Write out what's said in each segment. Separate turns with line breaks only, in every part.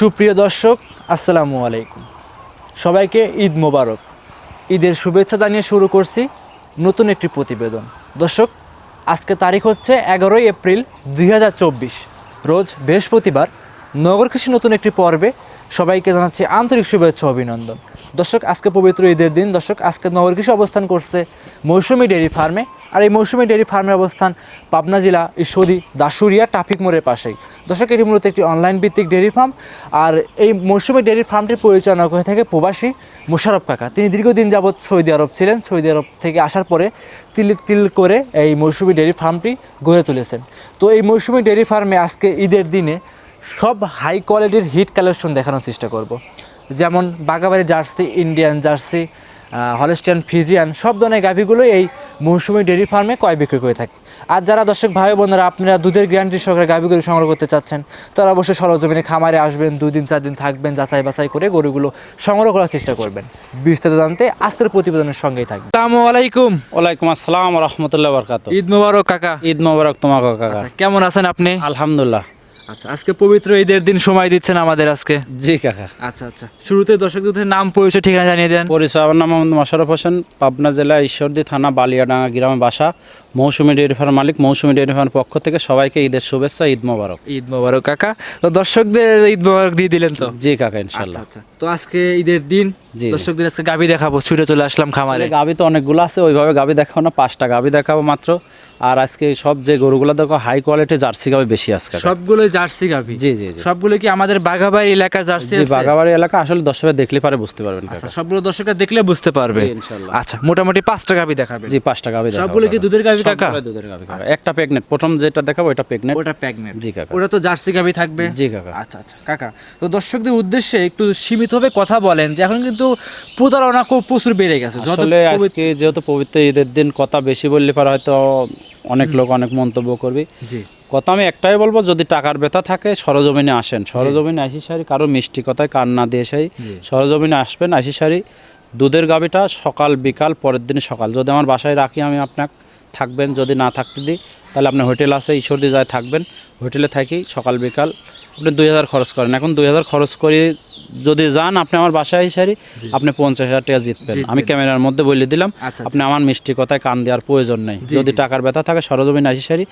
সুপ্রিয় দর্শক, আসসালামু আলাইকুম। সবাইকে ঈদ মোবারক। ঈদের শুভেচ্ছা জানিয়ে শুরু করছি নতুন একটি প্রতিবেদন। দর্শক, আজকে তারিখ হচ্ছে এগারোই এপ্রিল দুই হাজার চব্বিশ। রোজ বৃহস্পতিবার নগর কৃষি নতুন একটি পর্বে সবাইকে জানাচ্ছি আন্তরিক শুভেচ্ছা অভিনন্দন। দর্শক, আজকে পবিত্র ঈদের দিন। দর্শক, আজকে নগর কৃষি অবস্থান করছে মৌসুমী ডেয়ারি ফার্মে। আর এই মৌসুমী ডেয়ারি ফার্মের অবস্থান পাবনা জেলা ঈশ্বরী দাসুরিয়া ট্রাফিক মোড়ের পাশেই। দর্শক, এটি মূলত একটি অনলাইন ভিত্তিক ডেয়ারি ফার্ম। আর এই মৌসুমী ডেয়ারি ফার্মটি পরিচালনা করে থাকে প্রবাসী মোশারফ কাকা। তিনি দীর্ঘদিন যাবৎ সৌদি আরব ছিলেন। সৌদি আরব থেকে আসার পরে তিল তিল করে এই মৌসুমী ডেয়ারি ফার্মটি গড়ে তুলেছেন। তো এই মৌসুমী ডেয়ারি ফার্মে আজকে ঈদের দিনে সব হাই কোয়ালিটির হিট কালেকশন দেখানোর চেষ্টা করব। যেমন বাগাবাড়ি জার্সি ইন্ডিয়ান জার্সি হলেস্টিয়ান ফিজিয়ান সব ধরনের গাভিগুলো এই মৌসুমী ডেয়ারি ফার্মে ক্রয় বিক্রয় করে থাকে। আর যারা দর্শক ভাই বোনেরা আপনারা দুধের গ্যারান্টি সহকারে গাভিগুলো সংগ্রহ করতে চাচ্ছেন তারা অবশ্যই সরজমিনে খামারে আসবেন দুই দিন চার দিন থাকবেন যাচাই বাছাই করে গরুগুলো সংগ্রহ করার চেষ্টা করবেন। বিস্তারিত জানতে আজকের প্রতিবেদনের সঙ্গেই থাকবে আসসালামু আলাইকুম।
ওয়ালাইকুম আসসালাম রহমতুল্লাহ বরকাত
ঈদ মোবারক কাকা।
ঈদ মোবারক তোমাকে কাকা।
আচ্ছা, কেমন আছেন আপনি?
আলহামদুলিল্লাহ।
আচ্ছা আজকে পবিত্র ঈদের দিন সময় দিচ্ছেন আমাদের আজকে?
জি কাকা।
আচ্ছা আচ্ছা। শুরুতে দর্শকদের নাম পরিচয় ঠিকানা জানিয়ে দেন।
পরিচয় আমার নাম মোহাম্মদ মোশারফ হোসেন পাবনা জেলা ঈশ্বরদী থানা বালিয়াডাঙ্গা গ্রামে বাসা। মৌসুমী ডেয়ারি ফার্ম মালিক মৌসুমী ডেয়ারি ফার্ম পক্ষ থেকে সবাইকে ঈদের শুভেচ্ছা ঈদ মোবারক।
ঈদ মোবারক কাকা। তো দর্শকদের ঈদ মোবারক দিয়ে দিলেন তো?
জি কাকা ইনশাল্লাহ
আচ্ছা তো আজকে ঈদের দিন
জি।
দর্শকদের আজকে গাবি দেখাবো ছুটে চলে আসলাম খামারে।
গাবি তো অনেকগুলো আছে ওইভাবে গাবি দেখাবো না পাঁচটা গাবি দেখাবো মাত্র। আর আজকে সব যে গরুগুলো দেখো হাই কোয়ালিটি জার্সি গাবি বেশি আজকে
সবগুলো জার্সি গাবি?
জি জি জি।
সবগুলো কি আমাদের বাঘাবাড়ি এলাকা জার্সি
জি
আছে?
বাগাবাড়ি এলাকা আসলে দর্শকের দেখলে পারে বুঝতে পারবেন
আচ্ছা সবগুলো দর্শকরা দেখলে বুঝতে পারবে।
জি, ইনশাল্লাহ।
আচ্ছা মোটামুটি পাঁচটা গাবি দেখাবে
জি পাঁচটা গাবি দেখাবো
সবগুলো কি
কাকা।
দুধের কাকা?
দুধের কাকা। একটা প্রেগনেন্ট প্রথম যেটা দেখাবো এটা
ওটা
জি কাকা।
ওটা তো জার্সি গাবি থাকবে?
জি কাকা।
আচ্ছা আচ্ছা। কাকা তো দর্শকদের উদ্দেশ্যে একটু সীমিতভাবে কথা বলেন যে এখন কিন্তু প্রতারণা খুব প্রচুর বেড়ে গেছে।
আসলে আজকে যেহেতু পবিত্র ঈদের দিন কথা বেশি বললে পারে হয়তো অনেক লোক অনেক মন্তব্য করবে।
জি।
কথা আমি একটাই বলব যদি টাকার ব্যথা থাকে সরজমিনে আসেন। সরজমিনে আসি সারি কারও মিষ্টি কথায় কান না দিয়ে সারি সরজমিনে আসবেন আসি সারি দুধের গাবিটা সকাল বিকাল পরের দিন সকাল। যদি আমার বাসায় রাখি আমি আপনাকে থাকবেন যদি না থাকতে দিই তাহলে আপনি হোটেল আছে ঈশ্বরদি যায় থাকবেন। হোটেলে থাকি সকাল বিকাল। আপনি দুই হাজার খরচ করেন। এখন দুই হাজার খরচ করে যদি যান আপনি আমার বাসায় সারি আপনি পঞ্চাশ হাজার টাকা জিতবেন। আমি ক্যামেরার মধ্যে বলে দিলাম
আচ্ছা,
আপনি আমার মিষ্টি কথায় কান দেওয়ার প্রয়োজন নেই। যদি টাকার ব্যথা থাকে সরজমিন আসি সারি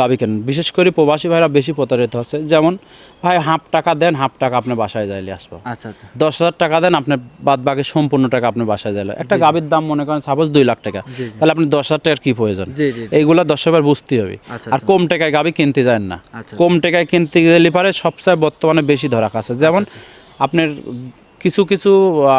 গাবি কেন বিশেষ করে প্রবাসী ভাইরা বেশি প্রতারিত হচ্ছে। যেমন ভাই হাফ টাকা দেন হাফ টাকা আপনি বাসায় যাইলে আসব।
আচ্ছা আচ্ছা।
দশ হাজার টাকা দেন আপনি বাদ বাকি সম্পূর্ণ টাকা আপনি বাসায় যাইলে। একটা গাবির দাম মনে করেন সাপোজ দুই লাখ টাকা। তাহলে আপনি দশ হাজার টাকার কি প্রয়োজন। এইগুলা দশবার বুঝতে হবে।
আচ্ছা,
আর কম টাকায় গাবি কিনতে যায় না।
আচ্ছা,
কম টাকায় কিনতে গেলে পারে সবচেয়ে বর্তমানে বেশি ধরা কাছে যেমন
আচ্ছা,
আপনার কিছু কিছু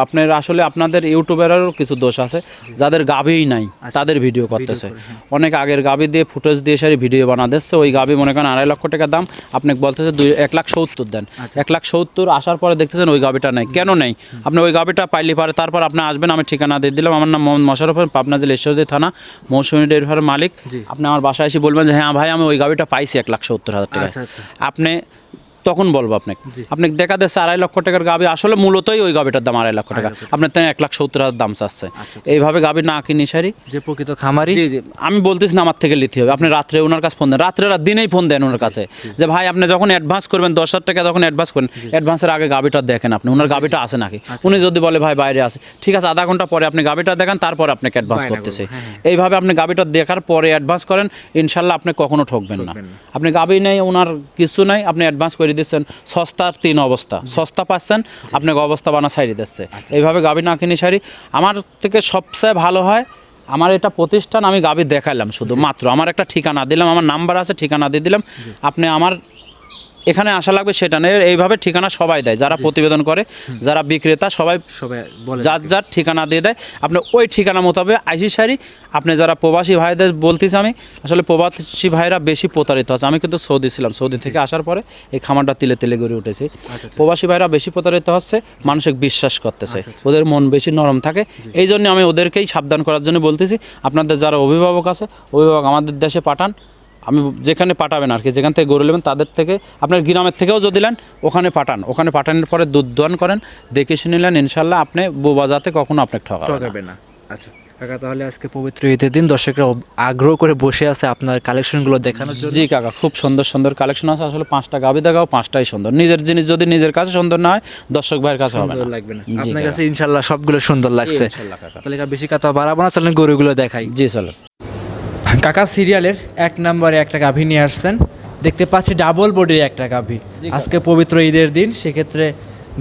আপনার আসলে আপনাদের ইউটিউবেরও কিছু দোষ আছে যাদের গাবিই নাই
আচ্ছা।
তাদের ভিডিও করতেছে।
হ্যাঁ।
অনেক আগের গাবি দিয়ে ফুটেজ দিয়ে সারি ভিডিও বানা দিচ্ছে ওই গাবি মনে করেন আড়াই লক্ষ টাকা দাম আপনি বলতেছে দুই এক লাখ সত্তর দেন।
আচ্ছা।
এক লাখ সত্তর আসার পরে দেখতেছেন ওই গাবিটা নেই। কেন নেই? আপনি ওই গাবিটা পাইলে পারে তারপর আপনি আসবেন আমি ঠিকানা দিয়ে দিলাম। আমার নাম মোহাম্মদ মশারফ পাবনা জেলা ঈশ্বরদী থানা মৌসুমী ডেয়ারি মালিক। আপনি আমার বাসায় এসে বলবেন যে হ্যাঁ ভাই আমি ওই গাবিটা পাইছি এক লাখ সত্তর হাজার টাকা
আচ্ছা।
আপনি তখন বলব আপনাকে।
জি।
আপনি দেখা যাচ্ছে আড়াই লক্ষ টাকার গাবি আসলে মূলতই ওই গাবিটার দাম আড়াই লক্ষ টাকা। আপনার তো এক লাখ সত্তর হাজার দাম চাচ্ছে।
আচ্ছা,
এইভাবে গাবি না কিনি সারি
যে প্রকৃত খামারি।
আমি বলতেছি না আমার থেকে নিতে হবে। আপনি রাত্রে ওনার কাছে ফোন দেন। রাত্রে রাত দিনেই ফোন দেন ওনার কাছে যে ভাই আপনি যখন অ্যাডভান্স করবেন দশ হাজার টাকা যখন অ্যাডভান্স করেন অ্যাডভান্সের আগে গাবিটা দেখেন আপনি। ওনার গাবিটা আছে নাকি?
আচ্ছা।
উনি যদি বলে ভাই বাইরে আছে। ঠিক আছে আধা ঘণ্টা পরে আপনি গাবিটা দেখেন তারপর আপনাকে অ্যাডভান্স করতেছে।
হ্যাঁ,
এইভাবে আপনি গাবিটা দেখার পরে অ্যাডভান্স করেন ইনশাল্লাহ আপনি কখনো ঠকবেন না।
ঠকবেন না।
আপনি গাবি নেই ওনার কিছু নাই আপনি অ্যাডভান্স করে দিচ্ছেন সস্তার তিন অবস্থা। সস্তা পাচ্ছেন আপনাকে অবস্থা বানা সাইডে দিচ্ছে। এইভাবে গাভী না কিনে সারি আমার থেকে সবচেয়ে ভালো হয় আমার এটা প্রতিষ্ঠান আমি গাভী দেখালাম শুধু মাত্র। আমার একটা ঠিকানা দিলাম আমার নাম্বার আছে ঠিকানা দিয়ে দিলাম। আপনি আমার এখানে আসা লাগবে সেটা নেই। এইভাবে ঠিকানা সবাই দেয়। যারা প্রতিবেদন করে যারা বিক্রেতা সবাই
সবাই
যার যার ঠিকানা দিয়ে দেয়। আপনি ওই ঠিকানা মোতাবেক আইসি সারি আপনি যারা প্রবাসী ভাইদের বলতেছি আমি আসলে প্রবাসী ভাইরা বেশি প্রতারিত আছে। আমি কিন্তু সৌদি ছিলাম। সৌদি থেকে আসার পরে এই খামারটা তিলে তিলে গড়ে উঠেছি।
আচ্ছা,
প্রবাসী ভাইরা বেশি প্রতারিত হচ্ছে মানসিক বিশ্বাস করতেছে। ওদের মন বেশি নরম থাকে। এই জন্য আমি ওদেরকেই সাবধান করার জন্য বলতেছি আপনাদের যারা অভিভাবক আছে অভিভাবক আমাদের দেশে পাঠান। আমি যেখানে পাঠাবেন আর কি যেখান থেকে গরু নেবেন তাদের থেকে আপনার গ্রামের থেকেও যদি নেন ওখানে পাঠান। ওখানে পাঠানোর পরে দুধ দোয়ান করেন দেখে শুনে নেন ইনশাল্লাহ আপনি বোবা যাতে কখনো আপনাকে ঠকাবে না।
আচ্ছা কাকা তাহলে আজকে পবিত্র ঈদের দিন দর্শকরা আগ্রহ করে বসে আছে আপনার কালেকশনগুলো দেখানোর জন্য।
জি কাকা খুব সুন্দর সুন্দর কালেকশন আছে। আসলে পাঁচটা গাবি দেখাও পাঁচটাই সুন্দর। নিজের জিনিস যদি নিজের কাছে সুন্দর না হয় দর্শক ভাইয়ের কাছে হবে
সুন্দর লাগবে না। আপনার কাছে ইনশাল্লাহ সবগুলো সুন্দর লাগছে। তাহলে বেশি কথা বাড়াবো না চলেন গরুগুলো দেখাই।
জি চলো
কাকা সিরিয়ালের এক নম্বরে একটা গাভী নিয়ে আসছেন। দেখতে পাচ্ছি ডাবল বডির একটা গাভী। আজকে পবিত্র ঈদের দিন সেক্ষেত্রে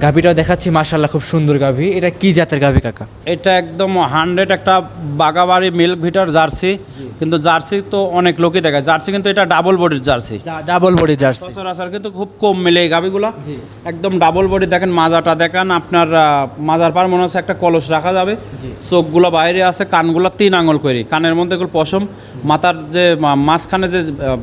গাভীটাও দেখাচ্ছি মাশাল্লাহ খুব সুন্দর গাভী। এটা কি জাতের গাভী কাকা?
এটা একদম হান্ড্রেড একটা বাগাবাড়ি মিল্ক ভিটার জার্সি কিন্তু জার্সি তো অনেক লোকই দেখায়। জার্সি কিন্তু এটা ডাবল বডির জার্সি।
Double body jersey.
সচরাচর কিন্তু খুব কম মেলে এই গাভিগুলো। একদম ডাবল বডি দেখেন মাজাটা দেখেন আপনার মাজার পার মনে হচ্ছে একটা কলস রাখা যাবে। চোখগুলো বাইরে আছে কানগুলো তিন আঙুল করি কানের মধ্যে এগুলো পশম। মাথার যে মাঝখানে যে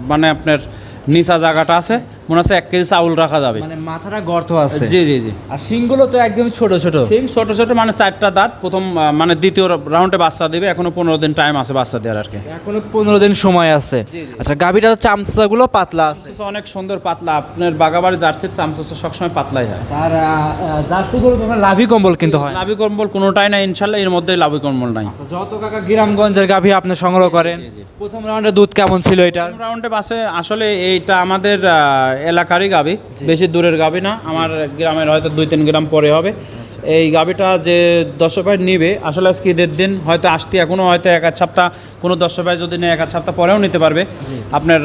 মানে আপনার নিচা জায়গাটা আছে মনে হচ্ছে এক কেজি চাউল রাখা যাবে।
মানে মাথাটা গর্ত আছে।
জি জি জি।
আর শিংগুলো তো একদম ছোট ছোট।
সিং ছোট ছোট মানে চারটা দাঁত। প্রথম মানে দ্বিতীয় রাউন্ডে বাচ্চা দিবে। এখনও পনেরো দিন টাইম আছে বাচ্চা দেওয়ার আর কি।
এখনও পনেরো দিন সময় আছে। আচ্ছা গাভীটা চামচাগুলো পাতলা আছে।
অনেক সুন্দর পাতলা। আপনার বাগাবাড়ি জার্সির চামচা সবসময় পাতলাই হয়।
আর জার্সি গরু তোমার লাভি কম্বল কিন্তু হয়।
লাভি কম্বল কোনোটাই নাই ইনশাল্লাহ। এর মধ্যে লাভি কম্বল নাই।
আচ্ছা, যত কাকা গ্রামগঞ্জের গাভী আপনি সংগ্রহ করেন। প্রথম রাউন্ডে দুধ কেমন ছিল
প্রথম রাউন্ডে বাসে আসলে এইটা আমাদের এলাকারই গাবি বেশি দূরের গাবি না আমার গ্রামের হয়তো দুই তিন গ্রাম পরে হবে। এই গাবিটা যে দর্শক ভাই নিবে আসলে আজকে ঈদের দিন হয়তো আসতে এখনও হয়তো এক আধ সপ্তাহ কোনো দর্শক ভাই যদি নেয় এক আধ সপ্তাহ পরেও নিতে পারবে। আপনার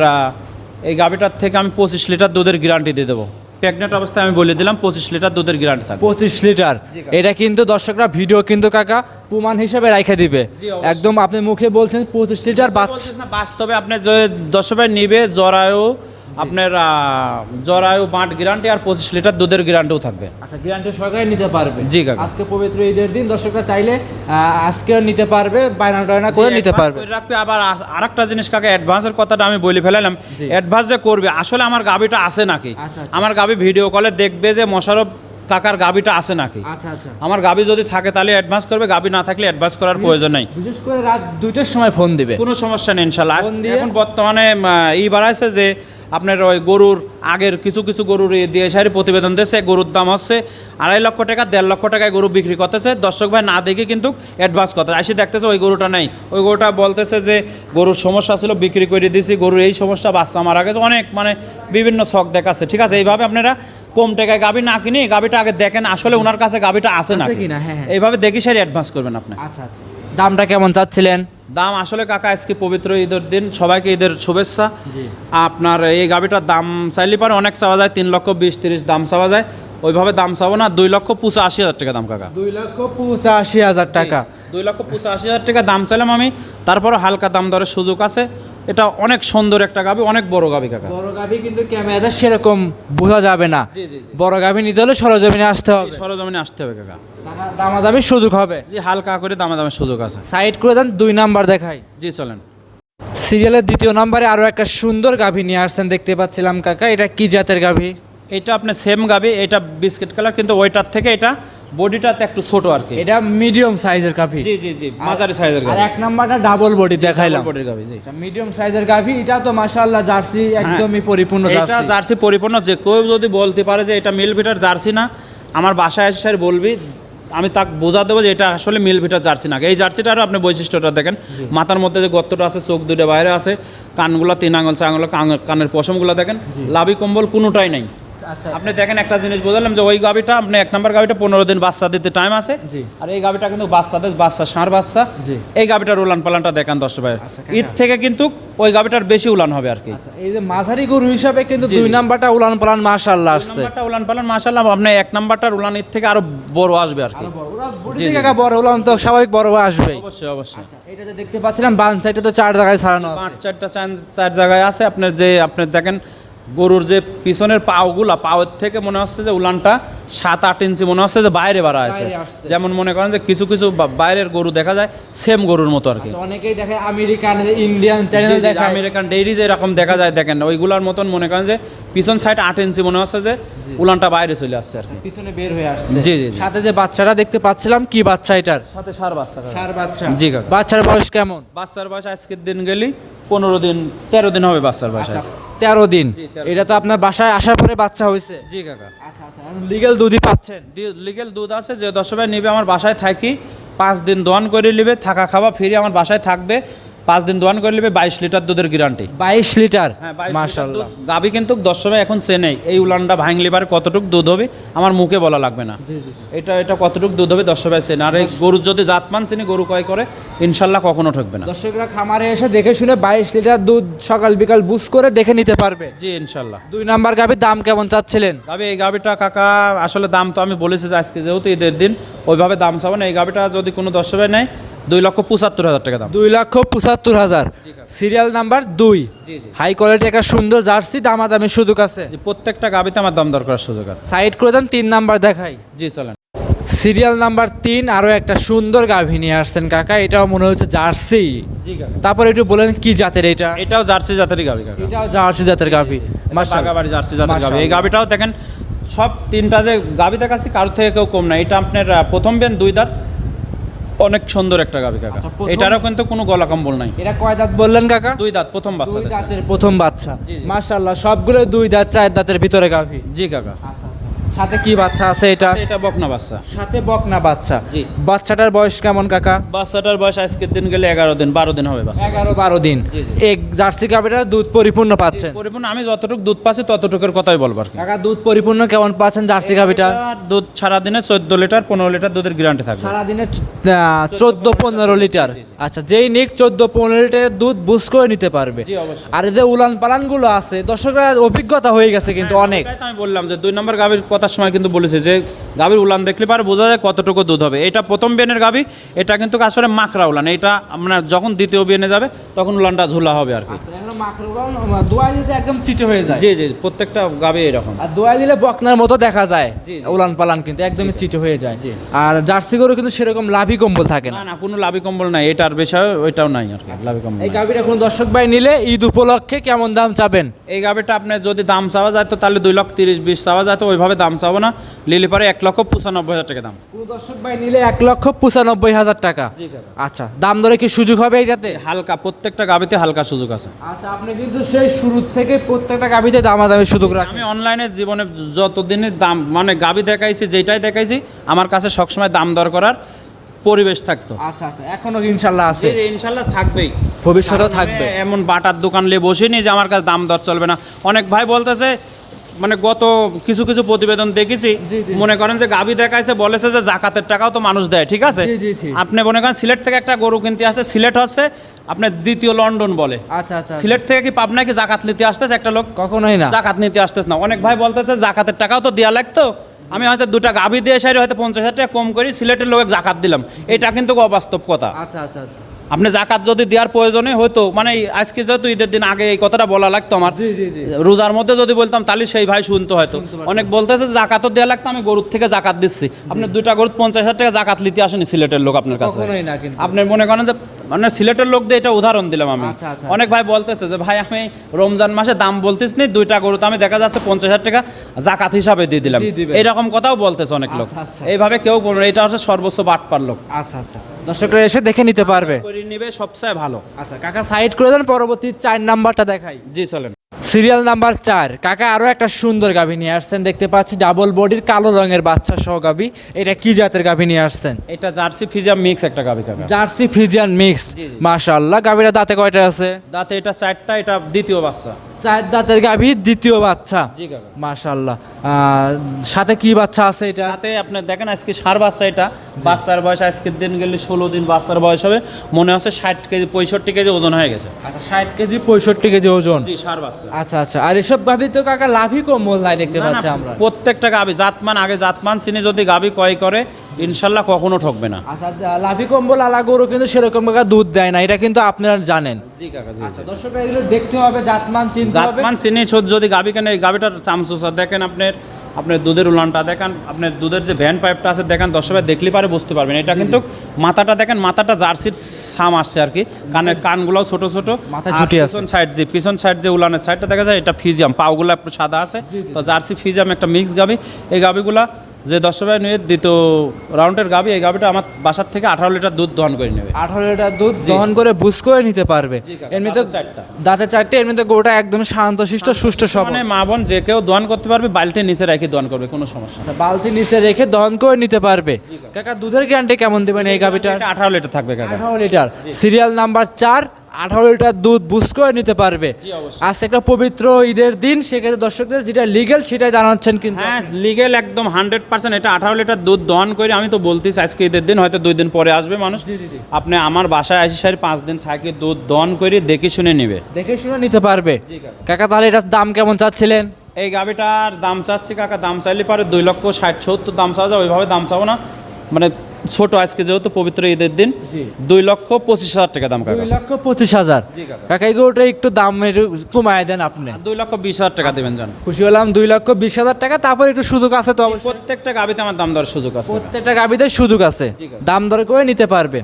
এই গাবিটার থেকে আমি পঁচিশ লিটার দুধের গ্যারান্টি দিয়ে দেবো। প্রেগনেন্ট অবস্থায় আমি বলে দিলাম পঁচিশ লিটার দুধের গ্যারান্টি থাকবে।
পঁচিশ লিটার? এটা কিন্তু দর্শকরা ভিডিও কিন্তু কাকা প্রমাণ হিসেবে রাখে দিবে। একদম আপনি মুখে বলছেন পঁচিশ লিটার
বাস্তবে আপনি যে দশ ভাই নিবে জরায়ু আপনার জরায়ু বাঁট গ্যারান্টি আর পঁচিশ লিটার দুধের গ্যারান্টিও থাকবে।
আচ্ছা গ্যারান্টি সরকারে নিতে পারবে।
জি, কাকা।
আজকে পবিত্র ঈদের দিন দর্শকরা চাইলে আহ, আজকেও নিতে পারবে বায়না টায়না করে নিতে পারবে।
রাখবে। আবার আরেকটা জিনিস কাকে অ্যাডভান্সের কথাটা আমি বলে ফেলালাম অ্যাডভান্স যে করবে আসলে আমার গাবিটা আছে নাকি?
আচ্ছা, আচ্ছা।
আমার গাবি ভিডিও কলে দেখবে যে মশারফ কাকার গাবিটা আছে নাকি?
আচ্ছা আচ্ছা।
আমার গাবি যদি থাকে তাহলে অ্যাডভান্স করবে গাবি না থাকলে অ্যাডভান্স করার প্রয়োজন নেই।
বিশেষ করে রাত দুইটার সময় ফোন দিবে।
কোনো সমস্যা নেই ইনশাল্লাহ? এখন বর্তমানে ই বাড়াইছে যে আপনার ওই গরুর আগের কিছু কিছু গরুর দিয়ে সারি প্রতিবেদন দিয়েছে গরুর দাম হচ্ছে আড়াই লক্ষ টাকা দেড় লক্ষ টাকায় গরু বিক্রি করতেছে। দর্শক ভাই না দেখে কিন্তু অ্যাডভান্স করতে আসি দেখতেছে ওই গরুটা নেই। ওই গরুটা বলতেছে যে গরুর সমস্যা ছিল বিক্রি করে দিয়েছি গরুর এই সমস্যা বাচ্চা মারা গেছে। অনেক মানে বিভিন্ন শখ দেখাচ্ছে। ঠিক আছে এইভাবে আপনারা কম টাকায় গাবি না কিনে গাবিটা আগে দেখেন আসলে ওনার কাছে গাবিটা আছে না
হ্যাঁ, হ্যাঁ।
এইভাবে দেখি সারি অ্যাডভান্স করবেন আপনি।
আচ্ছা আচ্ছা। দামটা কেমন চাচ্ছিলেন?
দাম আসলে কাকা আজকে পবিত্র ঈদের দিন সবাইকে ঈদের শুভেচ্ছা। আপনার এই গাড়িটার দাম চাইলে পারে অনেক চাওয়া যায় তিন লক্ষ বিশ তিরিশ দাম চাওয়া যায়। ওইভাবে দাম চাবো না দুই লক্ষ পঁচাশি হাজার টাকা দাম কাকা।
দুই লক্ষ পঁচাশি হাজার টাকা।
দুই লক্ষ পঁচাশি হাজার টাকা দাম চাইলাম আমি। তারপরে হালকা দাম দরের সুযোগ আছে। এটা অনেক সুন্দর একটা গাবি অনেক বড় গাবি কাকা।
বড় গাভি কিন্তু ক্যামেরাতে সেরকম বোঝা যাবে না। বড় গাভি নিতে হলে সরজমিনে আসতে হবে।
সরজমিনে আসতে হবে কাকা।
দামাদামি সুযোগ হবে।
জি হালকা করে দামে দামের সুযোগ আছে।
সাইড করে দেন দুই নাম্বার দেখাই।
জি চলেন।
সিরিয়ালের দ্বিতীয় নাম্বারে আরও একটা সুন্দর গাভি নিয়ে আসছেন দেখতে পাচ্ছিলাম কাকা। এটা কি জাতের গাভি
এটা আপনার সেম গাবি এটা বিস্কিট কালার কিন্তু ওইটার থেকে এটা বডিটাতে একটু ছোট আর কি।
এটা মিডিয়াম সাইজের গাভি
জি জি জি মাঝারি সাইজের
আর এক নাম্বারটা ডাবল বডি দেখাইলাম।
বডির গাবি জি।
মিডিয়াম সাইজের গাভি এটা তো মাশাআল্লাহ জার্সি একদমই পরিপূর্ণ
এটা
জার্সি।
জার্সি পরিপূর্ণ যে কেউ যদি বলতে পারে যে এটা মিল ভিটার জার্সি না আমার বাসায় এসে স্যার বলবি আমি তাকে বোঝা দেবো যে এটা আসলে মিল ভিটার জার্সি না। এই জার্সিটারও আপনি বৈশিষ্ট্যটা দেখেন। মাথার মধ্যে যে গর্তটা আছে চোখ দুটো বাইরে আছে কানগুলো তিন আঙুল চার আঙুল কানের পশমগুলো দেখেন। লাভি কম্বল কোনোটাই নাই। আপনি দেখেন একটা জিনিস বোঝালাম যে ওই গাবিটা আপনি এক নম্বর গাবিটা পনেরো দিন বাচ্চা দিতে টাইম আছে।
জি।
আর এই গাবিটা কিন্তু বাচ্চাদের বাচ্চা ষাঁড় বাচ্চা।
জি।
এই গাবিটার উলান পালানটা দেখান দশ ভাই।
আচ্ছা,
ঈদ থেকে কিন্তু ওই গাবিটার বেশি উলান হবে আর কি।
আচ্ছা, এই যে মাঝারি গরু হিসাবে কিন্তু দুই নাম্বারটা উলান পালান মাশাআল্লাহ আসছে।
নাম্বারটা উলান পালান মাশাআল্লাহ আপনি এক নাম্বারটার উলান ঈদ থেকে আরও বড় আসবে আর কি। জি, জি।
কাকা বড় উলান তো স্বাভাবিক বড় আসবেই।
অবশ্যই অবশ্যই।
এটা যে দেখতে পাচ্ছিলাম বান সাইডে তো চার জায়গায় ছাড়ানো আছে।
চারটা চার- চার জায়গায় আছে। আপনার যে আপনি দেখেন গরুর যে পিছনের পাওগুলা পাওয়ের থেকে মনে হচ্ছে যে উলানটা সাত আট ইঞ্চি মনে হচ্ছে যে বাইরে বাড়া আছে। যেমন মনে করেন যে কিছু কিছু বাইরের গরু দেখা যায় সেম গরুর মতো আর কি।
আচ্ছা, অনেকেই দেখে আমেরিকান ইন্ডিয়ান চ্যানেল দেখে
আমেরিকান ডেইরি যে এরকম দেখা যায় দেখেন ওইগুলার মতন মনে করেন যে পিছন সাইড আট ইঞ্চি মনে হচ্ছে যে উলানটা বাইরে চলে আসছে আর কি।
পিছনে বের হয়ে আসছে।
জি, জি।
সাথে যে বাচ্চাটা দেখতে পাচ্ছিলাম কি বাচ্চা এটার?
সাথে সার বাচ্চা
সার। বাচ্চা।
জি কাকা।
বাচ্চার বয়স কেমন?
বাচ্চার বয়স আজকের দিন গেলি পনেরো দিন তেরো দিন হবে বাচ্চার বয়স আজকে।
তেরো দিন। এটা তো আপনার বাসায় আসার পরে বাচ্চা হয়েছে।
জি কাকা।
আচ্ছা আচ্ছা লিগেল দুধই পাচ্ছেন?
লিগেল দুধ আছে যে দশ নিবে আমার বাসায় থাকি পাঁচ দিন দোয়ান করে নিবে থাকা খাওয়া ফিরে আমার বাসায় থাকবে। পাঁচ দিন দোয়ান করে নেবে বাইশ লিটার দুধের গ্যারান্টি
বাইশ লিটার?
হ্যাঁ
মাশাল্লাহ।
গাবি কিন্তু দশ সময় এখন চেনেই এই উলানটা ভাঙলি পারে কতটুক দুধ হবে আমার মুখে বলা লাগবে না। এটা এটা কতটুক দুধ হবে দশ সময় চেনে আর এই গরুর যদি জাতমান চিনি গরু কয় করে ইনশাল্লাহ কখনো ঠকবে না।
দর্শকরা খামারে এসে দেখে শুনে বাইশ লিটার দুধ সকাল বিকাল বুস করে দেখে নিতে পারবে।
জি ইনশাল্লাহ।
দুই নাম্বার গাভির দাম কেমন চাচ্ছিলেন?
গাবি এই গাবিটা কাকা আসলে দাম তো আমি বলেছি যে আজকে যেহেতু ঈদের দিন ওইভাবে দাম চাবো না। এই গাবিটা যদি কোনো দশ সময় নেয় দুই লক্ষ পঁচাত্তর হাজার টাকা দাম।
দুই লক্ষ পঁচাত্তর হাজার। সিরিয়াল নাম্বার দুই। হাই কোয়ালিটি একটা সুন্দর জার্সি দামাদামি সুযোগ আছে।
যে প্রত্যেকটা গাবিতে আমার দাম দর করার সুযোগ আছে।
সাইড করে দেন তিন নাম্বার দেখাই।
জি চলেন।
সিরিয়াল নাম্বার তিন আরও একটা সুন্দর গাভী নিয়ে আসছেন কাকা। এটাও মনে হচ্ছে জার্সি। তারপর একটু বলেন কি জাতের এটা?
এটাও জার্সি জাতেরই গাবি কাকা।
এটাও জার্সি জাতের গাভী।
বাগাবাড়ি জার্সি জাতের গাবি এই। গাবিটাও দেখেন সব তিনটা যে গাবি দেখাচ্ছি কারোর থেকে কেউ কম না এটা আপনার প্রথম বেন দুই দাঁত অনেক সুন্দর একটা গাভী কাকা।
আচ্ছা,
এটারও কিন্তু কোনো গলা কম্বল নাই।
এটা কয় দাঁত বললেন কাকা?
দুই দাঁত প্রথম বাচ্চা
দাঁতের প্রথম বাচ্চা। মাশাআল্লাহ সবগুলো দুই দাঁত চার দাঁতের ভিতরে গাভী
জি কাকা।
সাথে কি বাচ্চা আছে এটা?
এটা বকনা বাচ্চা।
সাথে বকনা বাচ্চা।
জি।
বাচ্চাটার বয়স কেমন কাকা?
বাচ্চাটার বয়স আজকের দিন গেলে এগারো দিন বারো দিন হবে বাচ্চা
এগারো বারো দিন। এক জার্সি গাভীটা দুধ পরিপূর্ণ পাচ্ছেন?
পরিপূর্ণ আমি যতটুকু দুধ পাচ্ছি ততটুকুর কথাই বলব আর কি।
কাকা দুধ পরিপূর্ণ কেমন পাচ্ছেন জার্সি গাভীটা
দুধ সারা দিনে চোদ্দ লিটার পনেরো লিটার দুধের গ্যারান্টি থাকবে।
সারাদিনে চোদ্দ পনেরো লিটার। আচ্ছা যেই নিক চোদ্দ পনেরো লিটারের দুধ বুস করে নিতে পারবে।
জি অবশ্যই।
আর এদের উলান পালানগুলো আছে দর্শকরা অভিজ্ঞতা হয়ে গেছে কিন্তু অনেক।
এটাই তো আমি বললাম যে দুই নম্বর গাভীর কথার সময় কিন্তু বলেছে যে গাভীর উলান দেখলে পারে বোঝা যায় কতটুকু দুধ হবে। এটা প্রথম বেনের গাভী এটা কিন্তু আসলে মাকড়া উলান। এটা আপনার যখন দ্বিতীয় বেনে যাবে তখন উলানটা ঝোলা হবে আর কি।
একদম চিটে হয়ে যায়।
জি জি প্রত্যেকটা গাভী এরকম।
আর দোয়া দিলে বকনার মতো দেখা যায়। উলান পালান কিন্তু একদমই চিটে হয়ে যায়।
জি।
আর জার্সি গরু কিন্তু সেরকম লাভি কম্বল থাকে
না।
না
কোনো লাভি কম্বল নাই। এটার বিষয় ওইটাও নাই আর কি লাভি কম্বল
এই
নাই।
গাভীর দর্শক ভাই নিলে ঈদ উপলক্ষে কেমন দাম চাবেন?
এই গাভীটা আপনার যদি দাম চাওয়া যায় তো তাহলে দুই লক্ষ তিরিশ বিশ চাওয়া যায় তো ওইভাবে দাম চাবো না। লিলি পারে এক লক্ষ পঁচানব্বই হাজার টাকা দাম।
কোন দর্শক ভাই নিলে এক লক্ষ পঁচানব্বই হাজার টাকা। আচ্ছা দাম দরে কি সুযোগ হবে এটাতে
হালকা প্রত্যেকটা গাভীতে হালকা সুযোগ আছে।
আচ্ছা আপনি কিন্তু সেই শুরু থেকে প্রত্যেকটা গাভীতে দামাদামি সুযোগ রাখেন।
আমি অনলাইনে জীবনে যতদিনের দাম মানে গাবি দেখাইছি যেটাই দেখাইছি আমার কাছে সবসময় দাম দর করার পরিবেশ থাকতো।
আচ্ছা আচ্ছা এখনও ইনশাল্লাহ আছে?
ইনশাল্লাহ থাকবেই।
ভবিষ্যতেও থাকবে।
এমন বাটার দোকান নিয়ে বসিনি যে আমার কাছে দাম দর চলবে না। অনেক ভাই বলতেছে মানে গত কিছু কিছু প্রতিবেদন দেখেছি। মনে করেন যে গাবি দেখাইছে বলেছে যে জাকাতের টাকাও তো মানুষ দেয় ঠিক আছে। আপনি মনে করেন সিলেট থেকে একটা গরু কিনতে আসতে সিলেট হচ্ছে আপনার দ্বিতীয় লন্ডন বলে।
আচ্ছা আচ্ছা
সিলেট থেকে কি পাবনায় কি জাকাত নিতে আসতেছে একটা লোক?
কখনোই না।
জাকাত নিতে আসতেছে না। অনেক ভাই বলতেছে জাকাতের টাকাও তো দেওয়া লাগতো। আমি হয়তো দুটা গাভি দিয়ে সাইডে হয়তো পঞ্চাশ হাজার টাকা কম করি সিলেটের লোকের জাকাত দিলাম। এটা কিন্তু অবাস্তব কথা।
আচ্ছা আচ্ছা আচ্ছা।
আপনি জাকাত যদি দেওয়ার প্রয়োজনে হয়তো মানে আজকে যেহেতু ঈদের দিন আগে এই কথাটা বলা লাগতো আমার রোজার মধ্যে যদি বলতাম তাহলে সেই ভাই শুনতো হয়তো। অনেক বলতেছে জাকাতও দেওয়া লাগতো আমি গরুর থেকে জাকাত দিচ্ছি। আপনি দুইটা গরুর পঞ্চাশ হাজার টাকা জাকাত নিতে আসেনি সিলেটের লোক আপনার কাছে। আপনি মনে করেন যে মানে সিলেটের লোক দিয়ে এটা উদাহরণ দিলাম আমি।
আচ্ছা, আচ্ছা।
অনেক ভাই বলতেছে যে ভাই আমি রমজান মাসে দাম বলতেছ নি দুইটা গরু তো আমি দেখা যাচ্ছে পঞ্চাশ হাজার টাকা জাকাত হিসাবে দিয়ে দিলাম। এরকম কথাও বলতেছে অনেক লোক।
আচ্ছা।
এইভাবে কেউ বলবে এটা হচ্ছে সর্বোচ্চ বাটপার লোক।
আচ্ছা আচ্ছা। দর্শকরা এসে দেখে নিতে পারবে।
করে নিবে সবচেয়ে ভালো।
আচ্ছা কাকা সাইড করে দেন পরবর্তী চার নাম্বারটা দেখাই।
জি চলেন।
সিরিয়াল নাম্বার চার। কাকা আরও একটা সুন্দর গাভী নিয়ে আসছেন দেখতে পাচ্ছি। ডাবল বডির কালো রঙের বাচ্চা সহ গাভী। এটা কি জাতের গাভী নিয়ে আসছেন?
এটা জার্সি ফিজিয়ান মিক্স একটা গাভী কাকা।
Jersey Friesian mix.
মাশাল্লাহ গাভীটা
মাশাআল্লাহ গাভীরা দাঁতে কয়টা আছে?
দাঁতে এটা চারটা এটা দ্বিতীয় বাচ্চা।
চার দাঁতের গাভী দ্বিতীয় বাচ্চা।
জি কাকা।
মাশাআল্লাহ। সাথে কি বাচ্চা আছে এটা?
সাথে আপনি দেখেন আজকে সার বাচ্চা এটা। বাচ্চার বয়স আজকের দিন গেলে ষোলো দিন বাচ্চার বয়স হবে। মনে হচ্ছে ষাট কেজি পঁয়ষট্টি কেজি ওজন হয়ে গেছে।
আচ্ছা ষাট কেজি পঁয়ষট্টি কেজি ওজন।
জি সার বাচ্চা।
আচ্ছা আচ্ছা। আর এসব গাভী তো কাকা লাভই কম্বল নাই দেখতে পাচ্ছি আমরা।
প্রত্যেকটা গাবি জাতমান আগে জাতমান চিনি যদি গাবি ক্রয় করে ইনশাল্লাহ কখনো ঠকবে না।
আচ্ছা লাভি কম্বল আলা গরু কিন্তু সেরকম কাকা দুধ দেয় না এটা কিন্তু আপনারা জানেন।
জি কাকা জি
আচ্ছা দর্শকরা এগুলো দেখতে হবে জাতমান চিনতে হবে।
জাতমান চিনি যদি গাবি কেন এই গাবিটার চামচুসা দেখেন আপনার আপনার দুধের উলানটা দেখেন আপনার দুধের যে ভ্যান পাইপটা আছে দেখেন ভাই দেখলে পারে বুঝতে পারবেন। এটা কিন্তু মাথাটা দেখেন মাথাটা জার্সির সাম আসছে আর কি। কানের কানগুলোও ছোট ছোট। আর
ছুটি আছে।
পিছন সাইড যে পিছন সাইড যে উলানের সাইডটা দেখা যায় এটা ফিজিয়াম পাওগুলো একটু সাদা আছে। তো জার্সি ফিজিয়াম একটা মিক্স গাবি। এই গাবিগুলা যে দশ ভাই নিয়ে দ্বিতীয় রাউন্ডের গাবি এই গাবিটা আমার বাসার থেকে আঠারো লিটার দুধ দহন করে নেবে।
আঠারো লিটার দুধ দহন করে বুঝ করে নিতে পারবে। এমনিতে
দাঁতে চারটা।
দাঁতে চারটে এমনিতে গরুটা একদম শান্তশিষ্ট সুষ্ঠ সব
মানে মা বোন যে কেউ দহন করতে পারবে বালতির নিচে রেখে দহন করবে কোনো সমস্যা
বালতি নিচে রেখে দহন করে নিতে পারবে। কাকা। দুধের গ্যারান্টি কেমন দেবেন এই
এটা আঠারো লিটার থাকবে কাকা।
আঠারো লিটার। সিরিয়াল নাম্বার চার আঠারো লিটার দুধ বুঝ করে নিতে পারবে। আজ একটা পবিত্র ঈদের দিন সেক্ষেত্রে দর্শকদের যেটা লিগেল সেটাই জানাচ্ছেন কিন্তু
হ্যাঁ লিগেল একদম হান্ড্রেড পার্সেন্ট এটা আঠারো লিটার দুধ দহন করে আমি তো বলতেছি আজকে ঈদের দিন হয়তো দুই দিন পরে আসবে মানুষ। আপনি আমার বাসায় আসি সারি পাঁচ দিন থাকে দুধ দহন করে দেখে শুনে নেবে।
দেখে শুনে নিতে পারবে।
কাকা।
কাকা তাহলে এটার দাম কেমন চাচ্ছিলেন?
এই গাবিটার দাম চাচ্ছি কাকা দাম চাইলে পারে দুই লক্ষ ষাট সত্তর দাম চাওয়া যায় ওইভাবে দাম চাবো না। মানে ছোট আজকে যেহেতু পবিত্র ঈদের দিন দুই লক্ষ পঁচিশ হাজার টাকা দাম কাকা।
দুই লক্ষ পঁচিশ হাজার।
কাকাই কাকা।
এই গরুটা একটু দাম কমায় দেন আপনি।
দুই লক্ষ বিশ হাজার টাকা দেবেন জান।
খুশি হলাম দুই লক্ষ বিশ হাজার টাকা তারপর একটু সুযোগ আছে তো
প্রত্যেকটা গাবিতে আমার দাম দেওয়ার সুযোগ আছে।
প্রত্যেকটা গাবিতে সুযোগ আছে। দাম দর করে নিতে পারবে।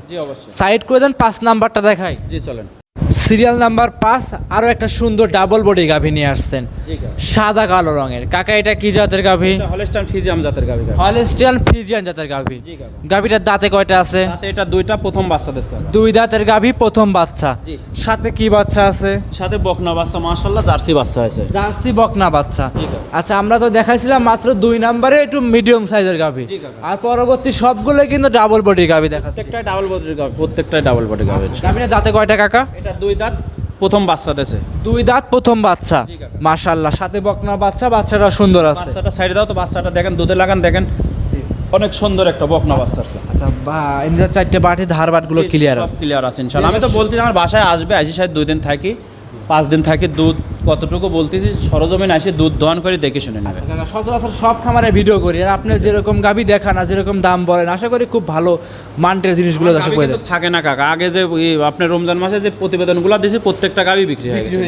সাইড করে দেন পাঁচ নাম্বারটা দেখাই।
জি চলেন।
সিরিয়াল নাম্বার পাঁচ আরও একটা সুন্দর ডাবল বডি গাভী নিয়ে আসছেন। সাদা কালো রঙের। কাকা এটা কি জাতের গাভী?
এটা হলস্টাইন ফিজিয়াম জাতের গাবি কাকা।
হলেস্টিয়ান ফিজিয়ান জাতের গাভী। গাভীটার দাঁতে কয়টা আছে?
এটা দুইটা প্রথম বাচ্চা
দুই দাঁতের গাভী প্রথম বাচ্চা। সাথে কি বাচ্চা আছে?
সাথে বকনা বাচ্চা মাশাল্লাহ জার্সি বাচ্চা আছে।
জার্সি বকনা বাচ্চা। আচ্ছা আমরা তো দেখাইছিলাম মাত্র দুই নাম্বারে একটু মিডিয়াম সাইজের গাভী। আর পরবর্তী সবগুলো কিন্তু ডাবল বডি গাভী দেখা
প্রত্যেকটা ডাবল বডির গাবি প্রত্যেকটা ডাবল বডি গাবি
গাভীটার দাঁতে কয়টা কাকা?
এটা দুই দাঁত প্রথম বাচ্চা দেশে
দুই দাঁত প্রথম বাচ্চা। মাশাল্লাহ সাথে বকনা বাচ্চা বাচ্চাটা সুন্দর আছে।
বাচ্চাটা সাইডে দাও তো বাচ্চাটা দেখেন দুধে লাগান দেখেন। অনেক সুন্দর একটা বকনা বাচ্চা।
আচ্ছা বা এমনি চারটে বাটি ধার বাটগুলো ক্লিয়ার আছে।
ক্লিয়ার আছে ইনশাআল্লাহ। আমি তো বলছি আমার বাসায় আসবে আসি সাহেব দুই দিন থাকি পাঁচ দিন থাকি দুধ কতটুকু বলতেছি সরজমিন আসি দুধ দহন করে দেখে শুনে নেবে।
আচ্ছা সচরাচর সব খামারে ভিডিও করি আর আপনি যেরকম গাবি দেখান আর যেরকম দাম বলেন আশা করি খুব ভালো মান্টের জিনিসগুলো আশা
থাকে না কাকা। আগে যে আপনার রমজান মাসে যে প্রতিবেদনগুলো দিয়েছে প্রত্যেকটা গাবি বিক্রি হয়ে গেছে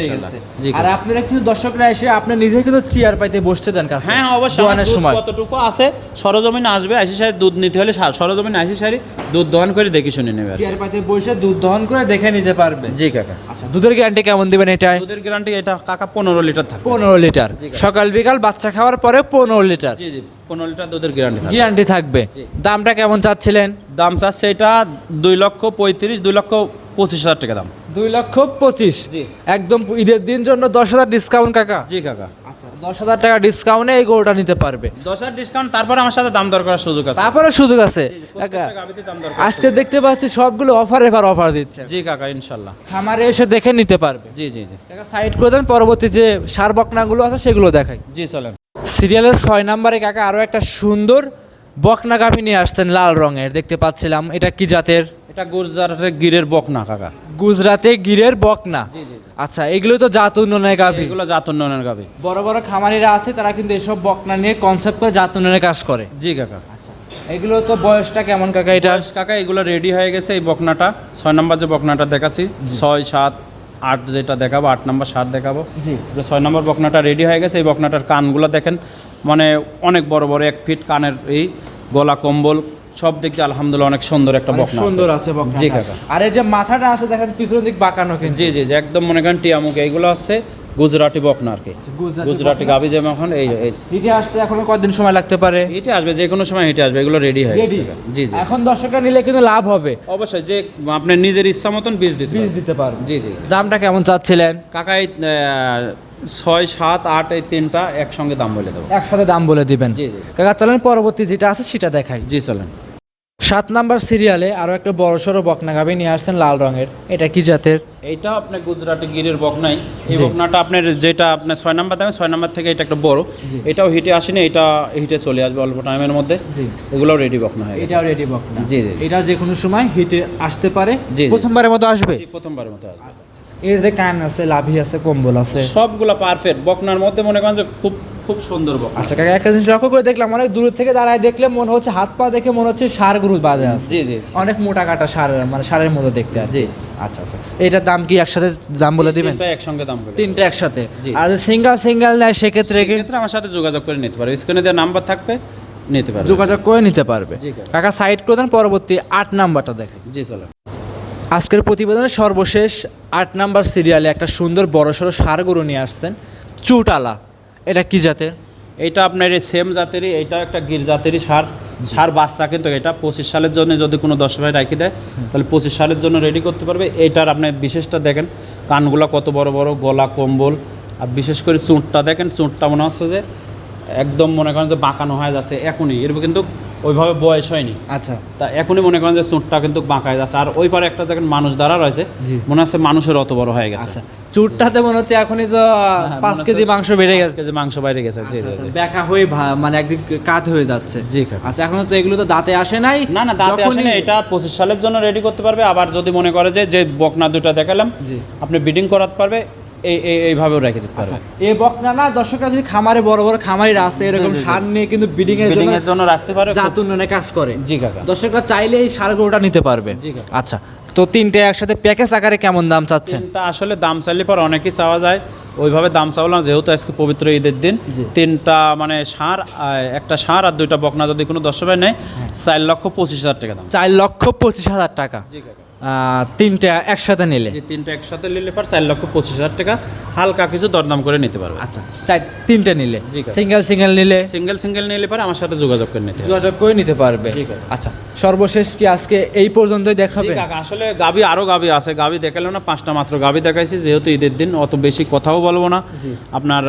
আর। আপনারা কিন্তু দর্শকরা এসে আপনি নিজে কিন্তু চেয়ার পাইতে বসতে দেন কাছে।
হ্যাঁ অবশ্যই।
সময়।
কতটুকু আছে সরজমিন আসবে আসি সারি দুধ নিতে হলে সরজমিন আসি সারি দুধ দহন করে দেখে শুনে নেবে।
চেয়ার পাইতে বসে দুধ দহন করে দেখে নিতে পারবে।
জি কাকা।
আচ্ছা দুধের গ্যারান্টি কেমন দিবেন এটাই?
দুধের গ্যারান্টি এটা কাকা পনেরো লিটার থাকে
পনেরো লিটার। সকাল বিকাল বাচ্চা খাওয়ার পরে পনেরো লিটার।
জি জি পনেরো লিটার দুধের গ্যারান্টি
গ্যারান্টি থাকবে। দামটা কেমন চাচ্ছিলেন?
দাম চাচ্ছে এটা দুই লক্ষ পঁয়ত্রিশ দুই লক্ষ পঁচিশ হাজার টাকা দাম।
দুই লক্ষ পঁচিশ।
জি।
একদম ঈদের দিন জন্য দশ হাজার ডিসকাউন্ট কাকা।
জি কাকা।
আচ্ছা দশ হাজার টাকা ডিসকাউন্টে এই গরুটা নিতে পারবে।
দশ হাজার ডিসকাউন্ট তারপরে আমার সাথে দাম দর করার সুযোগ আছে।
তারপরে সুযোগ আছে। আজকে দেখতে পাচ্ছি সবগুলো অফার এবার অফার দিচ্ছে।
জি কাকা ইনশাল্লাহ।
খামারে এসে দেখে নিতে পারবে।
জি জি জি।
কাকা সাইড করে দেন পরবর্তী যে সার বকনাগুলো আছে সেগুলো দেখাই।
জি চলেন।
সিরিয়ালের ছয় নম্বরে কাকা আরও একটা সুন্দর বকনা গাভী নিয়ে আসতেন লাল রঙের দেখতে পাচ্ছিলাম। এটা কি জাতের?
এটা গুজরাটের গিরের বকনা কাকা।
গুজরাতে গিরের বকনা? আচ্ছা এগুলো তো জাত উন্নয়নের গাভী
এগুলো জাত উন্নয়নের গাভী
বড় বড় খামারিরা আছে তারা কিন্তু এসব বকনা নিয়ে কনসেপ্ট করে জাত উন্নয়নের কাজ করে।
জি কাকা।
এগুলো তো বয়সটা কেমন কাকা এটা
কাকা এগুলো রেডি হয়ে গেছে এই বকনাটা। ছয় নম্বর যে বকনাটা দেখাচ্ছি ছয় সাত আট যেটা দেখাবো আট নম্বর সাত দেখাবো।
জি।
ছয় নম্বর বকনাটা রেডি হয়ে গেছে এই বকনাটার কানগুলো দেখেন মানে অনেক বড় বড় এক ফিট কানের এই গলা কম্বল সব দিক দিয়ে আলহামদুলিল্লাহ অনেক সুন্দর একটা বকনা
সুন্দর আছে। বকনা
জি কাকা।
আর এই যে মাথাটা আছে দেখেন পিছনের দিক বাঁকানো কিন্তু।
জি জি জি একদম মনে করেন টিয়ামুখ এইগুলো হচ্ছে গুজরাটি বকনা আর কি।
গুজরাটি
গুজরাটি। গাবি যেমন এখন এই এই
হিটে আসতে এখনও কতদিন সময় লাগতে পারে?
হেঁটে আসবে যে কোনো সময় হিটে আসবে এগুলো রেডি হয়ে। জি জি।
এখন দর্শকরা নিলে কিন্তু লাভ হবে।
অবশ্যই যে আপনার নিজের ইচ্ছা মতন বীজ দিতে
বীজ দিতে পারবেন।
জি জি।
দামটা কেমন চাচ্ছিলেন?
কাকা এই আহ, ছয় সাত আট এই তিনটা একসঙ্গে দাম বলে দেবো।
একসাথে দাম বলে দিবেন?
জি জি।
কাকা চলেন পরবর্তী যেটা আছে সেটা দেখাই।
জি চলেন।
সাত নাম্বার সিরিয়ালে আরও একটা বড় সড়ো বকনা গাভী নিয়ে আসছেন লাল রঙের। এটা কি জাতের?
এইটা আপনার গুজরাটি গিরের বকনাই। এই বকনাটা আপনার যেটা আপনার ছয় নাম্বার দামে ছয় নাম্বার থেকে এটা একটা বড়। এটাও হিটে আসেনি এটা হিটে চলে আসবে অল্প টাইমের মধ্যে।
জি।
এগুলোও রেডি বকনা হয়ে
এটাও রেডি বকনা।
জি, জি।
এটা যে কোনো সময় হিটে আসতে পারে। প্রথমবারের মতো আসবে?
প্রথমবারের মতো আসবে।
এর যে কান আছে লাভি আছে কম্বল আছে।
সবগুলো পারফেক্ট বকনার মধ্যে মনে করেন যে খুব খুব সুন্দর বকনা।
আচ্ছা কাকা একটা জিনিস লক্ষ্য করে দেখলাম অনেক দূর থেকে দাঁড়ায় দেখলে মনে হচ্ছে হাত পা দেখে মনে হচ্ছে সার গরু বাঁধে আছে।
জি জি
অনেক মোটা কাটা সার মানে সারের মতো দেখতে আছে।
জি।
আচ্ছা আচ্ছা। এটার দাম কি একসাথে দাম বলে দিবেন?
তিনটা একসঙ্গে দাম বলে
তিনটা একসাথে।
জি।
আর সিঙ্গেল সিঙ্গেল নেয় সেক্ষেত্রে কি?
সেক্ষেত্রে আমার সাথে যোগাযোগ করে নিতে পারবে স্ক্রিনে দেওয়া নাম্বার থাকবে নিতে পারবে।
যোগাযোগ করে নিতে পারবে।
কাকা।
সাইড করে দেন পরবর্তী আট নাম্বারটা দেখেন।
জি চলো।
আজকের প্রতিবেদনের সর্বশেষ আট নাম্বার সিরিয়ালে একটা সুন্দর বড়সড় সার গরু নিয়ে আসছেন চুটালা। এটা কি জাতের?
এটা আপনার এই সেম জাতেরই, এটা একটা গির জাতেরই সার। সার বাচ্চা কিন্তু এটা। পঁচিশ সালের জন্য যদি কোনো দশ ভাই রাখি দেয়, তাহলে পঁচিশ সালের জন্য রেডি করতে পারবে। এইটার আপনি বিশেষটা দেখেন, কানগুলো কত বড় বড়, গলা কম্বল। আর বিশেষ করে চুঁটটা দেখেন, চুঁটটা মনে হচ্ছে যে একদম মনে করেন যে বাঁকানো হয়ে যাচ্ছে এখনই। এর কিন্তু ওইভাবে বয়স হয়নি।
আচ্ছা।
তা এখনই মনে করেন যে চুঁটটা কিন্তু বাঁকায় যাচ্ছে। আর ওই পারে একটা দেখেন মানুষ দ্বারা রয়েছে মনে হচ্ছে মানুষের অত বড় হয়ে গেছে।
আচ্ছা চুরটাতে মনে হচ্ছে এখনই তো
হ্যাঁ,
পাঁচ কেজি মাংস বেড়ে গেছে।
কেজি মাংস বাইরে গেছে। জি জি জি।
ব্যাকা হয়ে মানে একদিন কাত হয়ে যাচ্ছে।
জি
আচ্ছা এখনও তো এগুলো তো দাঁতে আসে নাই।
না না দাঁতে আসে না এটা পঁচিশ সালের জন্য রেডি করতে পারবে। আবার যদি মনে করে যে যে বকনা দুটো দেখালাম
জি।
আপনি বিডিং করাতে পারবে। এইভাবেও রেখে দিতে
আচ্ছা
পারবে
এই বকনা না দর্শকরা যদি খামারে বড় বড় খামারিরা আছে এরকম। সার নিয়ে কিন্তু বিডিং এর জন্য
জন্য রাখতে পারে।
জাত উন্নয়নে কাজ করে।
জি কাকা।
দর্শকরা চাইলে এই সারগুলোটা নিতে পারবে।
জি কাকা।
আচ্ছা তো তিনটে একসাথে প্যাকেজ আকারে কেমন দাম চাচ্ছেন?
তিনটা আসলে দাম চাইলে পর অনেকই চাওয়া যায়। ওইভাবে দাম চাওয়ালাম যেহেতু আজকে পবিত্র ঈদের দিন। তিনটা মানে সার একটা সার আর দুইটা বকনা যদি কোনো দশ নেয়
হ্যাঁ।
চার লক্ষ পঁচিশ হাজার টাকা দাম।
চার লক্ষ পঁচিশ হাজার টাকা।
জি কাকা।
তিনটে একসাথে নিলে?
যে তিনটা একসাথে নিলে পর চার লক্ষ পঁচিশ হাজার টাকা হালকা কিছু দরদাম করে নিতে পারবে।
আচ্ছা চার তিনটে নিলে? সিঙ্গেল সিঙ্গেল নিলে?
সিঙ্গেল সিঙ্গেল নিলে পরে আমার সাথে যোগাযোগ করে নিতে
যোগাযোগ করে নিতে পারবে। আচ্ছা সর্বশেষ কি আজকে এই পর্যন্তই দেখাবে?
আসলে গাবি আরও গাবি আছে। গাবি দেখালাম না পাঁচটা মাত্র গাবি দেখাইছি যেহেতু ঈদের দিন অত বেশি কথাও বলব না।
জি।
আপনার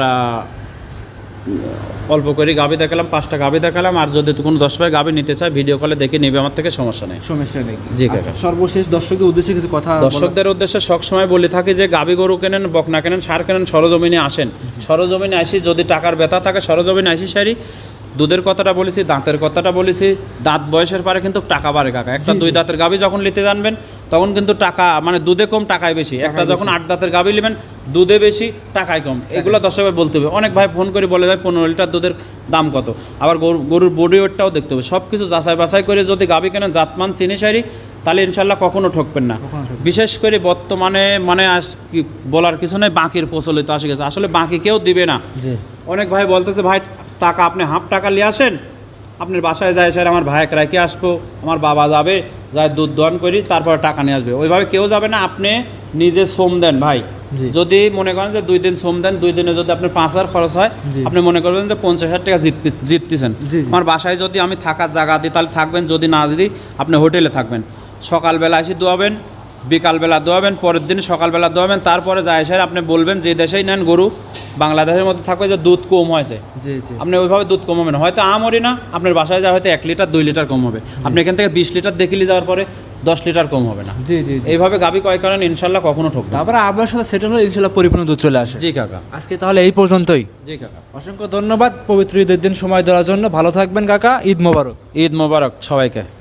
অল্প করে গাবি দেখালাম পাঁচটা গাবি দেখালাম আর যদি কোনো দশ ভাই গাবি নিতে চায় ভিডিও কলে দেখে নেবে আমার থেকে সমস্যা নেই।
সমস্যা নেই।
জি কাকা।
আচ্ছা, সর্বশেষ দর্শকের উদ্দেশ্যে কিছু কথা
দর্শকদের উদ্দেশ্যে সবসময় বলে থাকি যে গাবি গরু কেনেন বকনা কেনেন সার কেনেন সরজমিনে আসেন। সরজমিনে আসি যদি টাকার ব্যথা থাকে সরজমিনে আসি সারি। দুধের কথাটা বলেছি দাঁতের কথাটা বলেছি। দাঁত বয়সের পরে কিন্তু টাকা বাড়ে কাকা। একটা দুই দাঁতের গাবি যখন নিতে জানবেন তখন কিন্তু টাকা মানে দুধে কম টাকায় বেশি। একটা যখন আট দাঁতের গাবি নেবেন দুধে বেশি টাকায় কম। এগুলো দর্শকের বলতে হবে। অনেক ভাই ফোন করে বলে ভাই পনেরো লিটার দুধের দাম কত? আবার গরু গরুর বডি ওয়েটটাও দেখতে হবে। সব কিছু যাচাই বাছাই করে যদি গাবি কেনেন জাতমান চিনি সারি তাহলে ইনশাল্লাহ কখনো ঠকবেন না। বিশেষ করে বর্তমানে মানে বলার কিছু নেই বাঁকির প্রচলিত আসে গেছে। আসলে বাঁকি কেউ দিবে না। অনেক ভাই বলতেছে ভাই টাকা আপনি হাফ টাকা নিয়ে আসেন আপনার বাসায় যায় স্যার আমার ভাইকে রেখে আসব আমার বাবা যাবে যায় দুধ দোয়ান করি তারপর টাকা নিয়ে আসবে। ওইভাবে কেউ যাবে না আপনি নিজে শ্রম দেন ভাই। যদি মনে করেন যে দুই দিন শ্রম দেন দুই দিনে যদি আপনার পাঁচ হাজার খরচ হয় আপনি মনে করবেন যে পঞ্চাশ হাজার টাকা জিততে- জিততেছেন। আমার বাসায় যদি আমি থাকার জায়গা দিই তাহলে থাকবেন যদি না দিই আপনি হোটেলে থাকবেন। সকালবেলা এসে দোয়াবেন বিকালবেলা দোয়াবেন পরের দিন সকালবেলা দোয়াবেন তারপরে যায় স্যার আপনি বলবেন যে দেশেই নেন গরু বাংলাদেশের মধ্যে থাকবে যে দুধ কম হয়েছে।
জি জি।
আপনি ওইভাবে দুধ কম হবে না। হয়তো আমরি না আপনার বাসায় যা হয়তো এক লিটার দুই লিটার কম হবে। আপনি এখান থেকে বিশ লিটার দেখিলে যাওয়ার পরে দশ লিটার কম হবে না।
জি জি
এইভাবে গাবি কয় করেন ইনশাল্লাহ কখনো ঠকবে।
তারপরে আপনার সাথে সেটেল হলে ইনশাল্লাহ পরিপূর্ণ দুধ চলে আসে।
জি কাকা।
আজকে তাহলে এই পর্যন্তই।
জি কাকা।
অসংখ্য ধন্যবাদ পবিত্র ঈদের দিন সময় দেওয়ার জন্য। ভালো থাকবেন কাকা। ঈদ মোবারক।
ঈদ মোবারক সবাইকে।